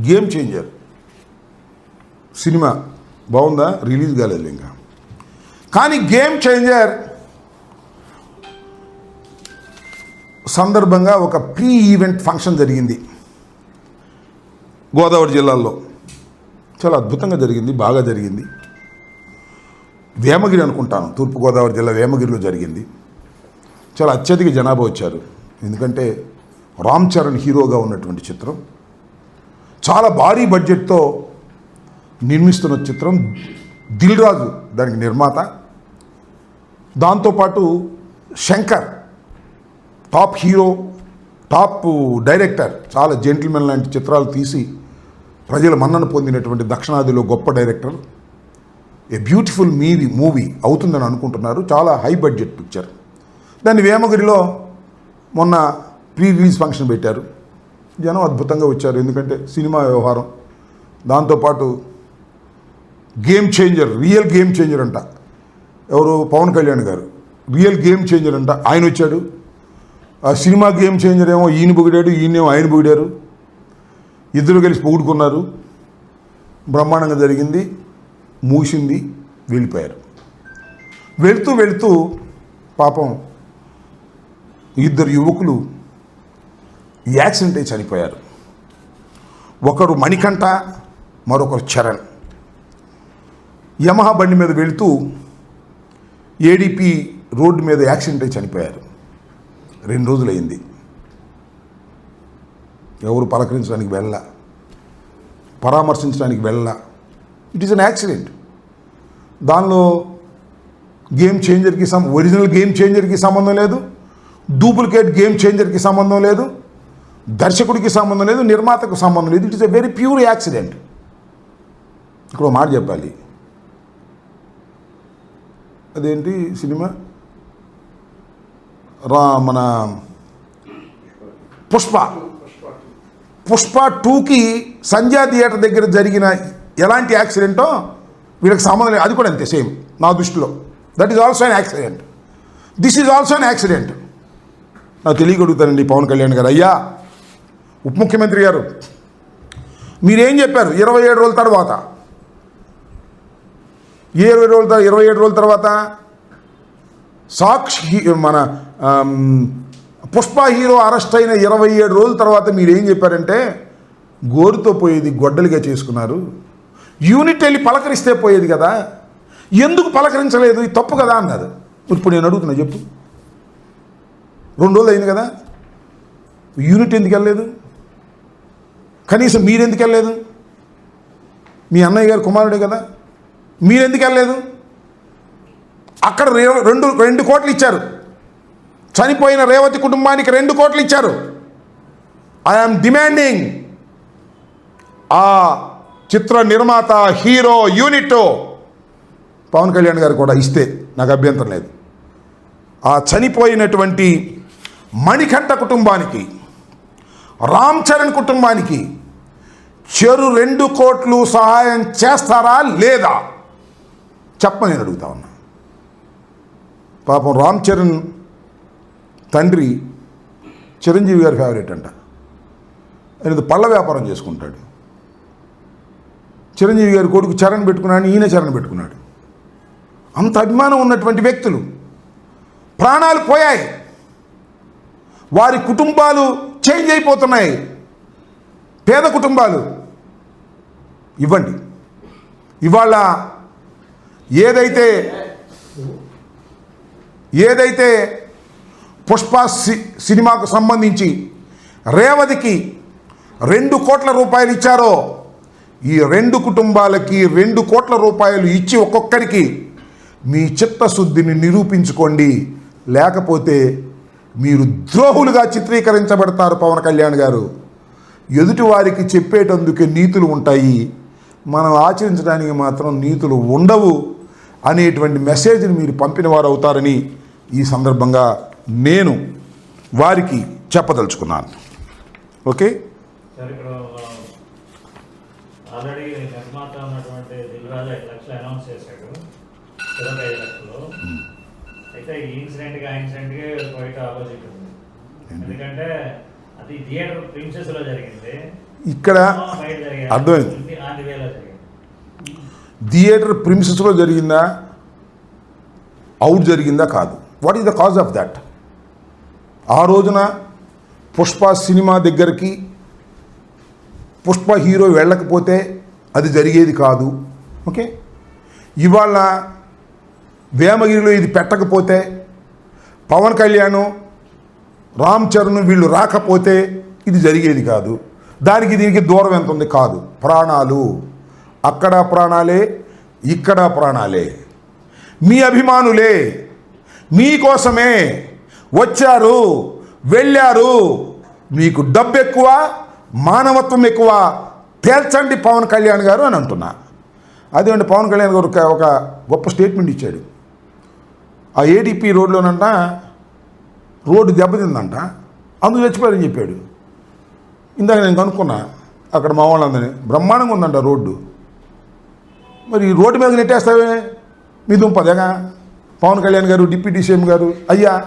Game changer సినిమా బాగుందా? Release కాలేదు ఇంకా. కానీ గేమ్ చేంజర్ సందర్భంగా ఒక ప్రీ ఈవెంట్ ఫంక్షన్ జరిగింది. గోదావరి జిల్లాల్లో. చాలా అద్భుతంగా జరిగింది బాగా జరిగింది. వేమగిరి అనుకుంటాను. తూర్పుగోదావరి జిల్లా వేమగిరిలో జరిగింది. చాలా అత్యధిక జనాభా వచ్చారు. ఎందుకంటే రామ్ చరణ్ హీరోగా ఉన్నటువంటి చిత్రం. చాలా భారీ బడ్జెట్తో నిర్మిస్తున్న చిత్రం దిల్ రాజు దానికి నిర్మాత. దాంతోపాటు Shankar top hero top director చాలా జెంటిల్మెన్ లాంటి చిత్రాలు తీసి ప్రజల మన్నన పొందినటువంటి దక్షిణాదిలో గొప్ప డైరెక్టర్. ఏ బ్యూటిఫుల్ మీవీ మూవీ అవుతుందని అనుకుంటున్నారు. చాలా హై బడ్జెట్ పిక్చర్. దాన్ని వేమగిరిలో మొన్న ప్రీ రిలీజ్ ఫంక్షన్ పెట్టారు. జనం అద్భుతంగా వచ్చారు. ఎందుకంటే సినిమా వ్యవహారం దాంతోపాటు game changer real game changer అంట. ఎవరు? పవన్ కళ్యాణ్ గారు. రియల్ గేమ్ చేంజర్ అంట. ఆయన వచ్చాడు. ఆ సినిమా గేమ్ చేంజర్ ఏమో ఈయన పొగిడాడు ఈయనేమో ఆయన పొగిడారు. ఇద్దరు కలిసి పొగుడుకున్నారు. బ్రహ్మాండంగా జరిగింది. మూసింది. వెళ్ళిపోయారు. వెళుతూ వెళుతూ పాపం ఇద్దరు యువకులు యాక్సిడెంట్ అయి చనిపోయారు. ఒకరు మణికంఠ మరొకరు చరణ్. యమహా బండి మీద వెళుతూ ఏడిపి రోడ్డు మీద యాక్సిడెంట్ అయి చనిపోయారు. రెండు రోజులైంది. ఎవరు పలకరించడానికి వెళ్ళ పరామర్శించడానికి వెళ్ళ ఇట్ ఈస్ అన్ యాక్సిడెంట్ దానిలో గేమ్ చేంజర్కి సం ఒరిజినల్ గేమ్ చేంజర్కి సంబంధం లేదు. డూప్లికేట్ గేమ్ చేంజర్కి సంబంధం లేదు. దర్శకుడికి సంబంధం లేదు నిర్మాతకు సంబంధం లేదు. It is a very pure accident ఇక్కడ మాట చెప్పాలి. అదేంటి సినిమా? రా మన పుష్ప. పుష్ప టూకి సంధ్యా థియేటర్ దగ్గర జరిగిన ఎలాంటి యాక్సిడెంటో వీళ్ళకి సంబంధం లేదు. అది కూడా అంతే సేమ్ నా దృష్టిలో. That is also an accident this is also an accident నాకు తెలియగలుగుతానండి పవన్ కళ్యాణ్ గారు. అయ్యా ఉప ముఖ్యమంత్రి గారు. మీరేం చెప్పారు? ఇరవై ఏడు రోజుల తర్వాత. ఇరవై రోజుల తర్వాత? ఇరవై ఏడు రోజుల తర్వాత సాక్షి హీ- మన పుష్ప హీరో అరెస్ట్ అయిన ఇరవై ఏడు రోజుల తర్వాత మీరు ఏం చెప్పారంటే గోరుతో పోయేది గొడ్డలిగా చేసుకున్నారు. యూనిట్ వెళ్ళి పలకరిస్తే పోయేది కదా. ఎందుకు పలకరించలేదు? ఇది తప్పు కదా అన్నారు. ఇప్పుడు నేను అడుగుతున్నా చెప్పు. రెండు రోజులు అయింది కదా. యూనిట్ ఎందుకు వెళ్ళలేదు? కనీసం మీరెందుకు వెళ్ళలేదు మీ అన్నయ్య గారు కుమారుడే కదా? మీరెందుకు వెళ్ళలేదు అక్కడ రెండు రెండు కోట్లు ఇచ్చారు. చనిపోయిన రేవతి కుటుంబానికి రెండు కోట్లు ఇచ్చారు. ఐఎమ్ డిమాండింగ్ ఆ చిత్ర నిర్మాత హీరో యూనిట్ పవన్ కళ్యాణ్ గారు కూడా ఇస్తే నాకు అభ్యంతరం లేదు. ఆ చనిపోయినటువంటి మణికంఠ కుటుంబానికి రామ్ చరణ్ కుటుంబానికి చెరు రెండు కోట్లు సహాయం చేస్తారా లేదా? చెప్ప నేను అడుగుతా ఉన్నా. పాపం రామ్ చరణ్ తండ్రి చిరంజీవి గారి ఫేవరెట్ అంట. ఆయన పళ్ళ వ్యాపారం చేసుకుంటాడు. చిరంజీవి గారి కొడుకు చరణ్ పెట్టుకున్నాడు ఈయన చరణ్ పెట్టుకున్నాడు. అంత అభిమానం ఉన్నటువంటి వ్యక్తులు. ప్రాణాలు పోయాయి. వారి కుటుంబాలు చేంజ్ అయిపోతున్నాయి. పేద కుటుంబాలు. ఇవ్వండి. ఇవాళ ఏదైతే ఏదైతే పుష్ప సి- సినిమాకు సంబంధించి రేవతికి రెండు కోట్ల రూపాయలు ఇచ్చారో ఈ రెండు కుటుంబాలకి రెండు కోట్ల రూపాయలు ఇచ్చి ఒక్కొక్కరికి మీ చిత్తశుద్ధిని నిరూపించుకోండి. లేకపోతే మీరు ద్రోహులుగా చిత్రీకరించబడతారు పవన్ కళ్యాణ్ గారు. ఎదుటి వారికి చెప్పేటందుకే నీతులు ఉంటాయి. మనం ఆచరించడానికి మాత్రం నీతులు ఉండవు అనేటువంటి మెసేజ్ని మీరు పంపిన వారు అవుతారని ఈ సందర్భంగా నేను వారికి చెప్పదలుచుకున్నాను. ఓకే? సార్ ఇక్కడ ఆల్రెడీ నిర్మాత ఉన్నటువంటి దిల్రాజు ఐదు లక్షలు అనౌన్స్ చేశాడు. ఇరవై ఐదు లక్షలు. అయితే ఈ ఇన్సిడెంట్గా ఇన్సిడెంట్గా బయట ఆపోజిట్ ఉంది. ఏంటి? ఎందుకంటే అది థియేటర్ ప్రిన్సెస్లో జరిగింది. ఇక్కడ అర్థమైంది. థియేటర్ ప్రిమిసెస్లో జరిగిందా? అవుట్ జరిగిందా కాదు. What is the cause of that ఆ రోజున పుష్ప సినిమా దగ్గరికి పుష్ప హీరో వెళ్ళకపోతే అది జరిగేది కాదు. ఓకే ఇవాళ వేమగిరిలో ఇది పెట్టకపోతే పవన్ కళ్యాణ్ రామ్ చరణ్ వీళ్ళు రాకపోతే ఇది జరిగేది కాదు. దానికి దీనికి దూరం ఎంత ఉంది? కాదు. ప్రాణాలు. అక్కడ ప్రాణాలే ఇక్కడ ప్రాణాలే. మీ అభిమానులే మీకోసమే వచ్చారు వెళ్ళారు. మీకు డబ్బు ఎక్కువ మానవత్వం ఎక్కువ తేల్చండి పవన్ కళ్యాణ్ గారు అని అంటున్నా. అదేమంటే పవన్ కళ్యాణ్ గారు ఒక- ఒక గొప్ప స్టేట్మెంట్ ఇచ్చాడు. ఆ ఏడీపీ రోడ్లోనంట రోడ్డు దెబ్బతిందంట. అందుకు చచ్చిపోయారని చెప్పాడు. ఇందాక నేను కనుక్కున్నా అక్కడ మా వాళ్ళందరినీ. బ్రహ్మాండంగా ఉందంట రోడ్డు. మరి ఈ రోడ్డు మీద నెట్టేస్తావే? మీ దుంపదేగా? పవన్ కళ్యాణ్ గారు డిప్యూటీ సీఎం గారు అయ్యా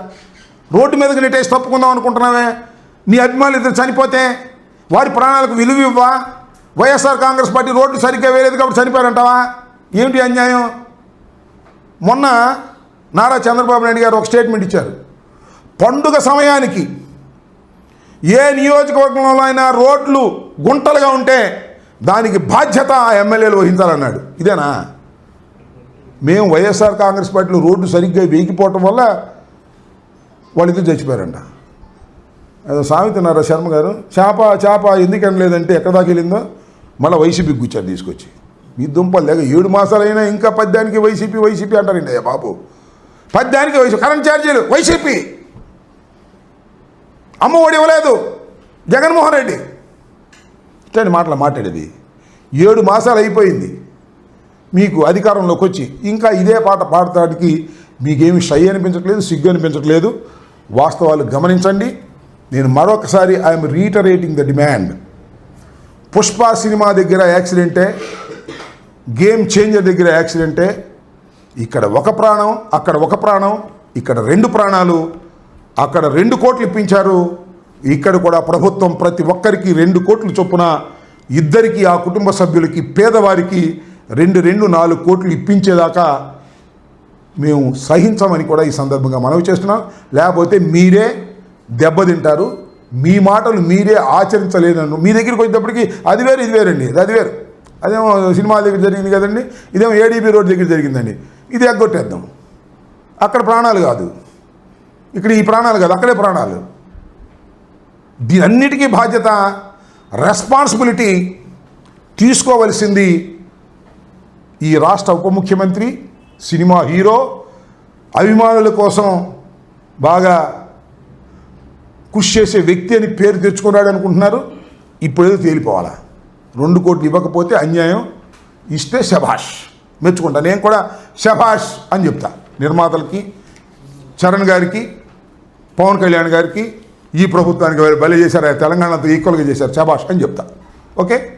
రోడ్డు మీదకి నెట్టేసి తప్పుకుందాం అనుకుంటున్నావే? నీ అభిమానులు ఇద్దరు చనిపోతే వారి ప్రాణాలకు విలువ ఇవ్వా వైఎస్ఆర్ కాంగ్రెస్ పార్టీ రోడ్డు సరిగ్గా వేయలేదు కాబట్టి చనిపోయారంటావా? ఏమిటి అన్యాయం? మొన్న నారా చంద్రబాబు నాయుడు గారు ఒక స్టేట్మెంట్ ఇచ్చారు. పండుగ సమయానికి ఏ నియోజకవర్గంలో అయినా రోడ్లు గుంటలుగా ఉంటే దానికి బాధ్యత ఆ ఎమ్మెల్యేలు వహించాలన్నాడు. ఇదేనా? మేము వైఎస్ఆర్ కాంగ్రెస్ పార్టీలో రోడ్డు సరిగ్గా వేగిపోవటం వల్ల వాళ్ళిద్దరు చచ్చిపోయారంట. అదో సామెతన్నారా శర్మ గారు చేప చేప ఎందుకని లేదంటే ఎక్కడ దాకా వెళ్ళిందో? మళ్ళీ వైసీపీకి కూర్చారు తీసుకొచ్చి మీ దుంపలు లేక ఏడు మాసాలైనా ఇంకా పద్యానికి వైసీపీ వైసీపీ అంటారండి అయ్యా బాబు. పద్యానికి వైసీపీ కరెంట్ ఛార్జీలు వైసీపీ. అమ్మఒడి ఇవ్వలేదు. జగన్మోహన్ రెడ్డి. ఇట్లాంటి మాటలు మాట్లాడేది. ఏడు మాసాలు అయిపోయింది. మీకు అధికారంలోకి వచ్చి ఇంకా ఇదే పాట పాడటానికి మీకేమి షై అనిపించట్లేదు సిగ్గు అనిపించట్లేదు. వాస్తవాలు గమనించండి. నేను మరొకసారి I'm reiterating the demand Pushpa cinema దగ్గర యాక్సిడెంటే గేమ్ చేంజర్ దగ్గర యాక్సిడెంటే ఇక్కడ ఒక ప్రాణం అక్కడ ఒక ప్రాణం ఇక్కడ రెండు ప్రాణాలు అక్కడ రెండు కోట్లు ఇప్పించారు. ఇక్కడ కూడా ప్రభుత్వం ప్రతి ఒక్కరికి రెండు కోట్లు చొప్పున ఇద్దరికి ఆ కుటుంబ సభ్యులకి పేదవారికి రెండు రెండు నాలుగు కోట్లు ఇప్పించేదాకా మేము సహించమని కూడా ఈ సందర్భంగా మనవి చేస్తున్నాం. లేకపోతే మీరే దెబ్బతింటారు. మీ మాటలు మీరే ఆచరించలేదన్ను మీ దగ్గరికి వచ్చేటప్పటికి అది వేరు ఇది వేరండి. అది వేరు. అదేమో సినిమా దగ్గర జరిగింది కదండి. ఇదేమో ఏడీబీ రోడ్ దగ్గర జరిగిందండి. ఇది ఎగ్గొట్టేద్దాం. అక్కడ ప్రాణాలు కాదు. ఇక్కడ ఈ ప్రాణాలు కాదు అక్కడే ప్రాణాలు. దీనన్నిటికీ బాధ్యత రెస్పాన్సిబిలిటీ తీసుకోవలసింది ఈ రాష్ట్ర ఉప ముఖ్యమంత్రి సినిమా హీరో అభిమానుల కోసం బాగా కృషి చేసే వ్యక్తి అని పేరు తెచ్చుకున్నాడు అనుకుంటున్నారు. ఇప్పుడేదో తేలిపోవాలా? రెండు కోట్లు ఇవ్వకపోతే అన్యాయం. ఇస్తే శభాష్. మెచ్చుకుంటా. నేను కూడా శభాష్ అని చెప్తా. నిర్మాతలకి చరణ్ గారికి పవన్ కళ్యాణ్ గారికి ఈ ప్రభుత్వానికి బలి చేశారు తెలంగాణతో ఈక్వల్గా చేశారు. శభాష్ అని చెప్తా. ఓకే?